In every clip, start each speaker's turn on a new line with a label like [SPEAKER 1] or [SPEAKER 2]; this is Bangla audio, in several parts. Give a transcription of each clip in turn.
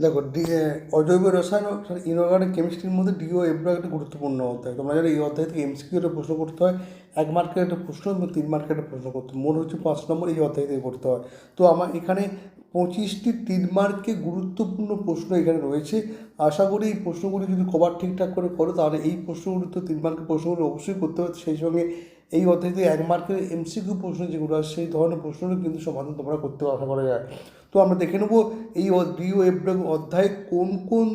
[SPEAKER 1] দেখো, ডি অজৈব রসায়ন ইনঅর্গানিক কেমিস্ট্রির মধ্যে ডিও এফডো একটা গুরুত্বপূর্ণ অধ্যায়। তোমরা জানো, এই অধ্যায় থেকে এমসিকিউ একটা প্রশ্ন করতে হয়, এক মার্কের একটা প্রশ্ন এবং তিন মার্কের একটা প্রশ্ন করতে মোট হচ্ছে পাঁচ নম্বর এই অধ্যায় থেকে করতে হয়। তো আমার এখানে পঁচিশটি তিন মার্কে গুরুত্বপূর্ণ প্রশ্ন এখানে রয়েছে। আশা করি এই প্রশ্নগুলি যদি কভার ঠিকঠাক করে করো, তাহলে এই প্রশ্নগুলি তো তিন মার্কের প্রশ্নগুলো অবশ্যই করতে হবে। সেই সঙ্গে এই অধ্যায় থেকে এক মার্কের এমসিকিউ প্রশ্ন যেগুলো আছে, সেই ধরনের প্রশ্নগুলো কিন্তু সমাধান তোমরা করতে আশা করা যায়। তো আমরা দেখে নেব এই ডিও এফ অধ্যায়ে কোন কোন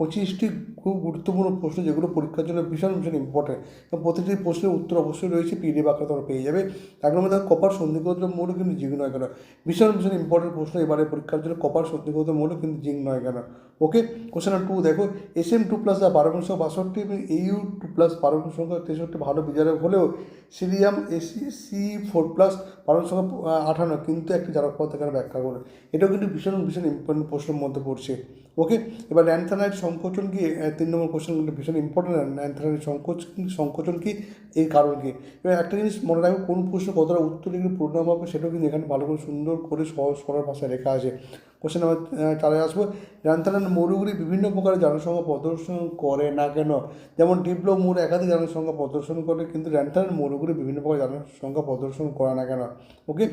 [SPEAKER 1] পঁচিশটি খুব গুরুত্বপূর্ণ প্রশ্ন যেগুলো পরীক্ষার জন্য ভীষণ ভীষণ ইম্পর্টেন্ট এবং প্রতিটি প্রশ্নের উত্তর অবশ্যই রয়েছে পিডিএফ আকারে তোমরা পেয়ে যাবে। এক নম্বর দেখো কপার সন্ধিগত মৌল কিন্তু জিঙ্ক নয় কেন? ভীষণ ভীষণ ইম্পর্টেন্ট প্রশ্ন এবারে পরীক্ষার জন্য কপার সন্ধিগত মৌল কিন্তু জিঙ্ক নয় কেন? ওকে কোশ্চেন টু দেখো এস এম টু প্লাস পারমাণবিক সংখ্যা বাষট্টি এবং এইউ টু প্লাস পারমাণবিক সংখ্যা তেষট্টি ভালো বিচারক হলেও সিরিয়াম এসি সি ফোর প্লাস পারমাণবিক সংখ্যা আহ, আঠান্ন কিন্তু একটি জারক এখানে ব্যাখ্যা করে এটাও কিন্তু ভীষণ ভীষণ ইম্পর্টেন্ট প্রশ্নের মধ্যে পড়ছে। ওকে এবার ল্যান্থানাইট সংকোচন কি? তিন নম্বর কোশ্চেন কিন্তু ভীষণ ইম্পর্টেন্ট ল্যান্থানাইট সংকোচন সংকোচন কি? এই কারণ কি? এবার একটা জিনিস মনে রাখবে কোন প্রশ্ন কতটা উত্তর লিখলে পূর্ণাঙ্গ হবে সেটাও কিন্তু এখানে ভালো করে সুন্দর করে সহজ সরল ভাষায় লেখা আছে। কোশ্চেন নাম্বার চারে আসব। ল্যান্থানাইট মৌলগুলি বিভিন্ন প্রকার জনসংখ্যা প্রদর্শন করে না কেন? যেমন ডিপ্লো মৌল একাধিক জনসংখ্যা প্রদর্শন করে, কিন্তু ল্যান্থানাইট মৌলগুলি বিভিন্ন প্রকার জনসংখ্যা প্রদর্শন করে না কেন? ওকে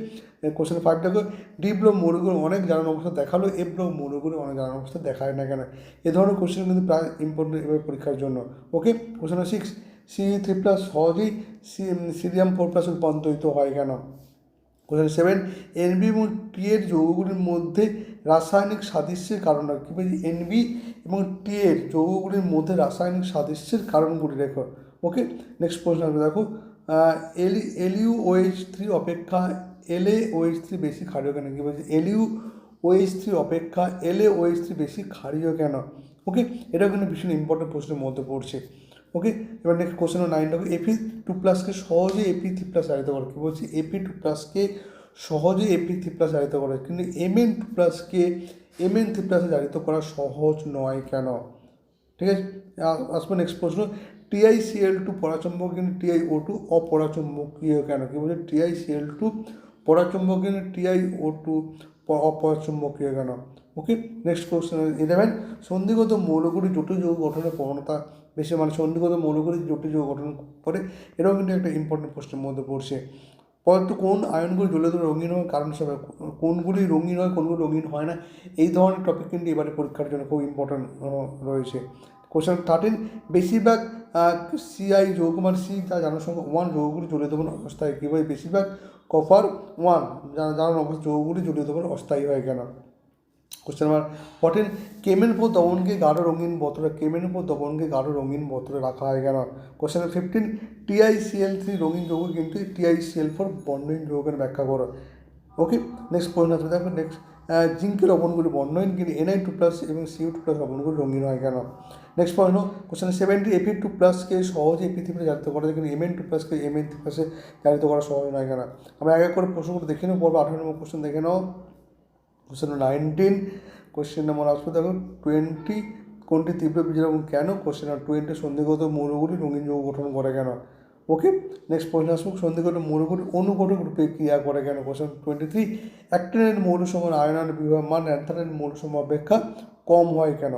[SPEAKER 1] কোশ্চেন ফাইভ দেখো, ডিপ্লো মৌলগুলো অনেক জানানো অবস্থা দেখাল, এপ্লো মৌলগুলো অনেক জানানো অবস্থা দেখায় না কেন? এ ধরনের কোশ্চেন কিন্তু প্রায় ইম্পর্টেন্ট এবার পরীক্ষার জন্য। Okay question six C three plus সহজেই সি সিরিয়াম ফোর প্লাস রূপান্তরিত হয় কেন? কোশ্চেন সেভেন এনবি এবং টি এর যৌগগুলির মধ্যে রাসায়নিক সাদৃশ্যের কারণ কী? বলছি এনবি এবং টি এর যৌগগুলির মধ্যে রাসায়নিক সাদৃশ্যের কারণগুলি রেখো ওকে নেক্সট প্রশ্ন আসবে। দেখো এলি এলিউ ওএইচ থ্রি অপেক্ষা এল এলএ ওএইচ থ্রি বেশি ক্ষারীয় কেন? কী বলছি? এলিউ ওএইচ থ্রি অপেক্ষা এল এলএ ওএইচ থ্রি বেশি ক্ষারীয় কেন? ওকে এটাও কিন্তু ভীষণ ইম্পর্টেন্ট প্রশ্নের মধ্যে পড়ছে। ওকে এবার নেক্সট কোশ্চেন নাইন দেখো এপি টু প্লাসকে সহজে এপি থ্রি প্লাস জারিত করে। কী বলছি? এপি টু প্লাসকে সহজে এপি থ্রি প্লাস জারিত করে। কিন্তু এমএন টু প্লাসকে এম এন থ্রি প্লাসে জারিত করা সহজ নয় কেন? ঠিক আছে? আসবে নেক্সট প্রশ্ন। টিআইসিএল টু পরাচম্বক কিন্তু টিআই ও টু অপরাচম্বকীয় কেন? কী বলছে? টিআইসিএল টু পরাচম্বক কিন্তু টিআই ও টু অপরাচম্বকীয় কেন? ওকে নেক্সট কোশ্চেন ইলেভেন সন্ধিগত মৌলগুলি জটিল যৌগ গঠনের প্রবণতা বেশি মানে সন্ধিগত মৌলগুলি জটিল যৌগ গঠন করে। এটাও কিন্তু একটা ইম্পর্টেন্ট প্রশ্নের মধ্যে পড়ছে। পদার্থ কোন আয়নগুলি জ্বলে ধরে রঙিন হয়? কারণ হিসাবে কোনগুলি রঙিন হয়, কোনগুলি রঙিন হয় না? এই ধরনের টপিক কিন্তু এবারে পরীক্ষার জন্য খুব ইম্পর্টেন্ট রয়েছে। কোশ্চেন থার্টিন বেশিরভাগ সিআই যৌগ মানে সি যা জনসংখ্যা ওয়ান যৌগগুলি জলীয় দ্রবণ অস্থায়ী। কীভাবে? বেশিরভাগ কপার ওয়ান জানানো অবস্থা যৌগগুলি জলীয় দ্রবণ অস্থায়ী হয় কেন? কোশ্চেন নাম্বার ফোরটিন কেমের উপর দমনকে গাঢ় রঙিন বোতলে কেমের উপর দমনকে গাঢ় রঙিন বোতলে রাখা হয় কেন question number fifteen TICL three রঙিন যৌগ কিন্তু টিআইসিএল ফোর বর্ণহীন যৌগের ব্যাখ্যা করো ওকে নেক্সট প্রশ্ন আসবে দেখো নেক্সট জিঙ্কের লবণগুলি বর্ণহীন কিন্তু এনআই টু প্লাস এবং সিউ টু প্লাস লবণগুলি রঙিন হয় কেন নেক্সট প্রশ্ন কোশ্চেন সেভেন্টি এপি টু প্লাসকে সহজে প্লাস জারিত করা যায় কিন্তু এমএন টু প্লাসকে এমএন থ্রি প্লাসে জারিত করা সহজ নয় কেন আমরা এক এক করে প্রশ্নগুলো দেখে নেব পড়ব আঠারো নম্বর কোশ্চেন দেখে নাও কোশ্চেন নাইনটিন কোশ্চেন নাম্বার আসবে, দেখো টোয়েন্টি কোনটি তীব্র বিজয় এবং কেন কোশ্চেন নাম্বার টোয়েন্টি সন্ধিগত মৌলগুলি রঙিন যৌগ গঠন করে কেন? ওকে নেক্সট প্রশ্ন আসব, সন্ধিগত মৌলগুলি অনুঘটক রূপে ক্রিয়া করে কেন? কোশ্চেন টোয়েন্টি থ্রি অ্যাক্টিনের মৌলসমূহ আয়নের বিভাগ মান অ্যান্থানের মৌলসমূহ অপেক্ষা কম হয় কেন?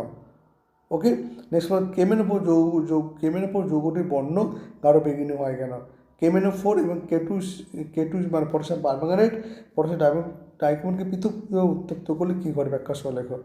[SPEAKER 1] ওকে নেক্সট কেমেন উপর যৌগ যৌগ উপর যৌগটির বর্ণ গাঢ় বেগুনি হয় কেন? কেমেনো ফোর এবং কেটুস কেটুস মানে পটাশিয়াম পারম্যাঙ্গানেট পটাশিয়াম ডাইমন্ড ডাইকমনকে পৃথক উত্তপ্ত করলে কী করে ব্যাখ্যা সহ লেখো